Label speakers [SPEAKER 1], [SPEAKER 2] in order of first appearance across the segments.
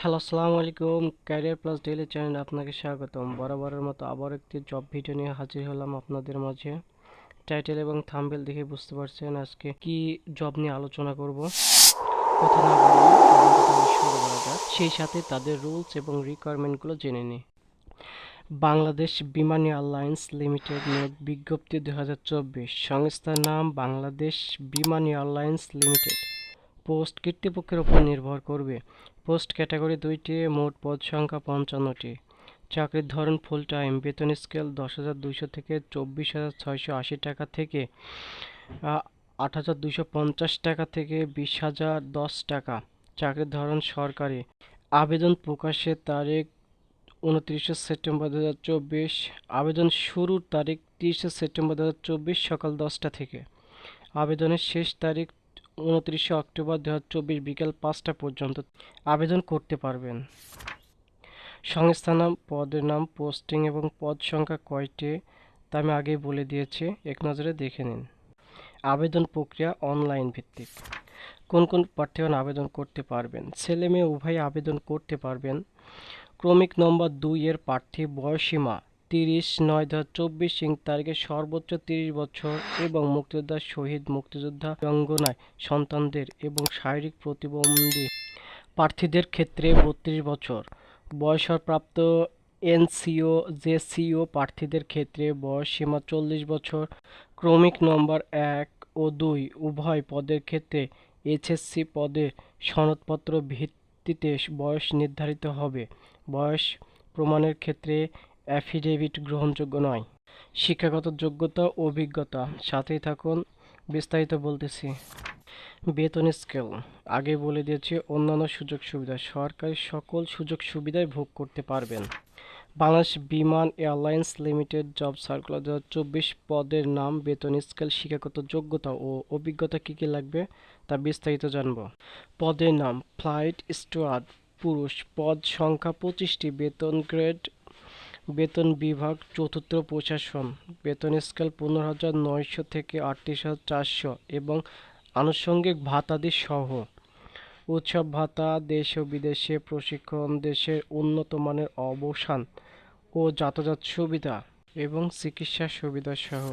[SPEAKER 1] Hello, আসসালামু আলাইকুম। Career plus daily channel আপনাকে স্বাগতম। বরাবরের মতো আবার একটি জব ভিডিও নিয়ে হাজির হলাম আপনাদের মাঝে। টাইটেল এবং থাম্বেল দেখে বুঝতে পারছেন আজকে কি জব নিয়ে আলোচনা করব। কথা না শুরু করা যাক। সেই সাথে তাদের রুলস এবং রিকোয়ারমেন্টগুলো জেনে নিই। বাংলাদেশ বিমান এয়ারলাইন্স লিমিটেড নিয়োগ বিজ্ঞপ্তি দু হাজার চব্বিশ। সংস্থার নাম বাংলাদেশ বিমান এয়ারলাইন্স লিমিটেড। পোস্ট কর্তৃপক্ষের উপর নির্ভর করবে। পোস্ট ক্যাটাগরি দুইটি, মোট পদ সংখ্যা পঞ্চান্নটি। চাকরির ধরন ফুল টাইম বেতন স্কেল দশ হাজার দুইশো থেকে চব্বিশ হাজার ছয়শো আশি টাকা থেকে আট হাজার দুইশো পঞ্চাশ টাকা থেকে বিশ হাজার দশ টাকা। চাকরির ধরন সরকারি। আবেদন প্রকাশের তারিখ উনত্রিশে সেপ্টেম্বর দু হাজার চব্বিশ। আবেদন শুরুর তারিখ তিরিশে সেপ্টেম্বর দু হাজার চব্বিশ সকাল দশটা থেকে। আবেদনের শেষ তারিখ উনত্রিশে অক্টোবর দু চব্বিশ বিকেল পাঁচটা পর্যন্ত আবেদন করতে পারবেন। সংস্থা নাম পদের নাম, পোস্টিং এবং পদ সংখ্যা কয়টি তা আমি আগেই বলে দিয়েছি, এক নজরে দেখে নিন। আবেদন প্রক্রিয়া অনলাইন ভিত্তিক। কোন কোন প্রার্থীগণ আবেদন করতে পারবেন? ছেলে মেয়ে উভয় আবেদন করতে পারবেন। ক্রমিক নম্বর দুই এর প্রার্থী বয়সীমা তিরিশ, নয় দু হাজার চব্বিশ ইং তারিখে সর্বোচ্চ তিরিশ বছর এবং মুক্তিযোদ্ধা শহীদ মুক্তিযোদ্ধা অঙ্গনায় সন্তানদের এবং শারীরিক প্রতিবন্ধী প্রার্থীদের ক্ষেত্রে বত্রিশ বছর। বয়সপ্রাপ্ত এনসিও, জেসিও প্রার্থীদের ক্ষেত্রে বয়স সীমা চল্লিশ বছর। ক্রমিক নম্বর এক ও দুই উভয় পদের ক্ষেত্রে এইচএসসি পদের সনদপত্র ভিত্তিতে বয়স নির্ধারিত হবে। বয়স প্রমাণের ক্ষেত্রে অ্যাফিডেভিট গ্রহণযোগ্য নয়। শিক্ষাগত যোগ্যতা ও অভিজ্ঞতা, সাথেই থাকুন, বিস্তারিত বলতেছি। বেতন স্কেল। আগে বলে দিয়েছি, অন্যান্য সুযোগ সুবিধা। সরকারি সকল সুযোগ সুবিধায় ভোগ করতে পারবেন। বাংলাদেশ বিমান এয়ারলাইন্স লিমিটেড জব সার্কুলার দু চব্বিশ পদের নাম, বেতন স্কেল, শিক্ষাগত যোগ্যতা ও অভিজ্ঞতা কী কী লাগবে তা বিস্তারিত জানব। পদের নাম, ফ্লাইট স্টুয়ার্ড, পুরুষ। পদ সংখ্যা পঁচিশটি। বেতন গ্রেড বেতন বিভাগ চতুর্থ প্রশাসন। বেতন স্কেল পনেরো হাজার নয়শো থেকে আটত্রিশ হাজার চারশো এবং আনুষঙ্গিক ভাতাদি সহ। উৎসব ভাতা দেশ ও বিদেশে প্রশিক্ষণ দেশের উন্নত মানের অবসান ও যাতায়াত সুবিধা এবং চিকিৎসা সুবিধা সহ।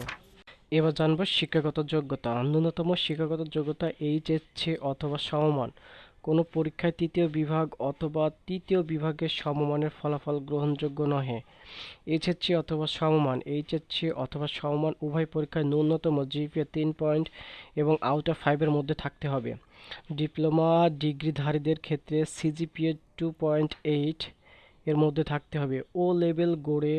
[SPEAKER 1] এবার জানব শিক্ষাগত যোগ্যতা। ন্যূনতম শিক্ষাগত যোগ্যতা এইচএসসি অথবা সমমান। কোনো পরীক্ষায় তৃতীয় বিভাগ অথবা তৃতীয় বিভাগের সমমানের ফলাফল গ্রহণযোগ্য নহে। এইচএসসি অথবা সমমান, এইচএসসি অথবা সমমান উভয় পরীক্ষায় ন্যূনতম জিপিএ তিন পয়েন্ট এবং আউট অফ ফাইভের মধ্যে থাকতে হবে। ডিপ্লোমা ডিগ্রিধারীদের ক্ষেত্রে সিজিপিএ টু পয়েন্ট এইট এর মধ্যে থাকতে হবে। ও লেভেল গড়ে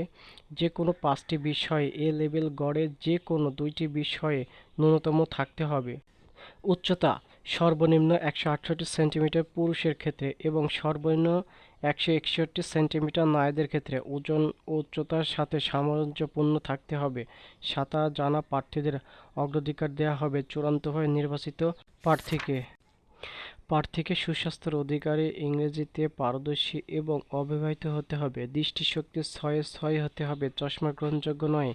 [SPEAKER 1] যে কোনো পাঁচটি বিষয়ে, এ লেভেল গড়ে যে কোনো দুইটি বিষয়ে ন্যূনতম থাকতে হবে। উচ্চতা সর্বনিম্ন একশো আটষট্টি সেন্টিমিটার পুরুষের ক্ষেত্রে এবং সর্বনিম্ন একশো একষট্টি সেন্টিমিটার নারীদের ক্ষেত্রে ওজন উচ্চতার সাথে সামঞ্জস্যপূর্ণ থাকতে হবে। সাঁতার জানা প্রার্থীদের অগ্রাধিকার দেওয়া হবে চূড়ান্তভাবে নির্বাচিত প্রার্থীকে। প্রার্থীকে সুস্বাস্থ্যের অধিকারী ইংরেজিতে পারদর্শী এবং অবিবাহিত হতে হবে। দৃষ্টিশক্তি ছয়ে ছয় হতে হবে। চশমা গ্রহণযোগ্য নয়।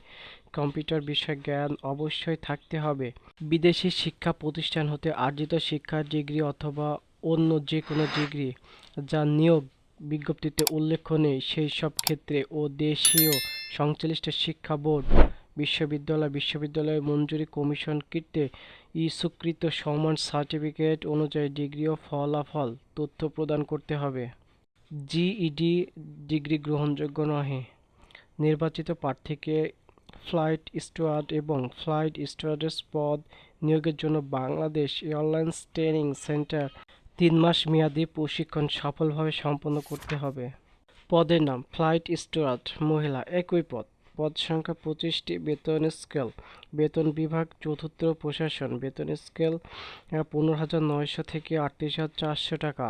[SPEAKER 1] কম্পিউটার বিষয় জ্ঞান অবশ্যই থাকতে হবে। বিদেশি শিক্ষা প্রতিষ্ঠান হতে আর্জিত শিক্ষার ডিগ্রি অথবা অন্য যে কোনো ডিগ্রি যা নিয়োগ বিজ্ঞপ্তিতে উল্লেখ নেই সেই সব ক্ষেত্রে ও দেশীয় সংশ্লিষ্ট শিক্ষা বোর্ড বিশ্ববিদ্যালয় বিশ্ববিদ্যালয় মঞ্জুরি কমিশন কৃতে ই স্বীকৃত সমান সার্টিফিকেট অনুযায়ী ডিগ্রি ও ফলাফল তথ্য প্রদান করতে হবে। জিইডি ডিগ্রি গ্রহণযোগ্য নহে। নির্বাচিত প্রার্থীকে ফ্লাইট স্টুয়ার্ড এবং ফ্লাইট স্টুয়ার্ডেস পদ নিয়োগের জন্য বাংলাদেশ এয়ারলাইন্স ট্রেনিং সেন্টার তিন মাস মেয়াদি প্রশিক্ষণ সফলভাবে সম্পন্ন করতে হবে। পদের নাম ফ্লাইট স্টুয়ার্ড, মহিলা একই পদ। পদ সংখ্যা পঁচিশটি, বেতন স্কেল। বেতন বিভাগ, চতুর্থ প্রশাসন। বেতন স্কেল পনেরো হাজার নয়শো থেকে আটত্রিশ হাজার চারশো টাকা।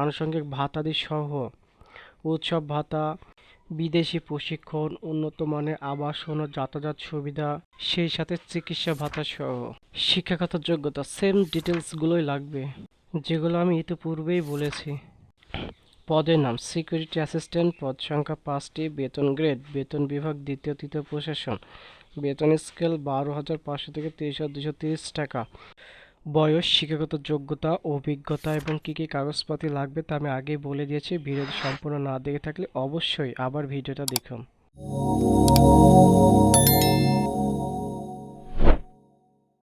[SPEAKER 1] আনুষঙ্গিক ভাতাদি সহ উৎসব ভাতা, বিদেশি প্রশিক্ষণ, উন্নত মানের আবাসন ও যাতায়াত সুবিধা, সেই সাথে চিকিৎসা ভাতা সহ শিক্ষাগত যোগ্যতা। সেম ডিটেলসগুলোই লাগবে, যেগুলো আমি ইতিপূর্বেই বলেছি। পদের নাম সিকিউরিটি অ্যাসিস্ট্যান্ট, পদ সংখ্যা পাঁচটি, বেতন গ্রেড, বেতন বিভাগ দ্বিতীয়, তৃতীয় প্রশাসন। বেতন স্কেল বারো হাজার পাঁচশো থেকে তিরিশ হাজার দুশো তিরিশ টাকা। বয়স, শিক্ষাগত যোগ্যতা, অভিজ্ঞতা এবং কী কী কাগজপাতি লাগবে তা আমি আগেই বলে দিয়েছি। ভিডিওটি সম্পূর্ণ না দেখে থাকলে অবশ্যই আবার ভিডিওটা দেখুন।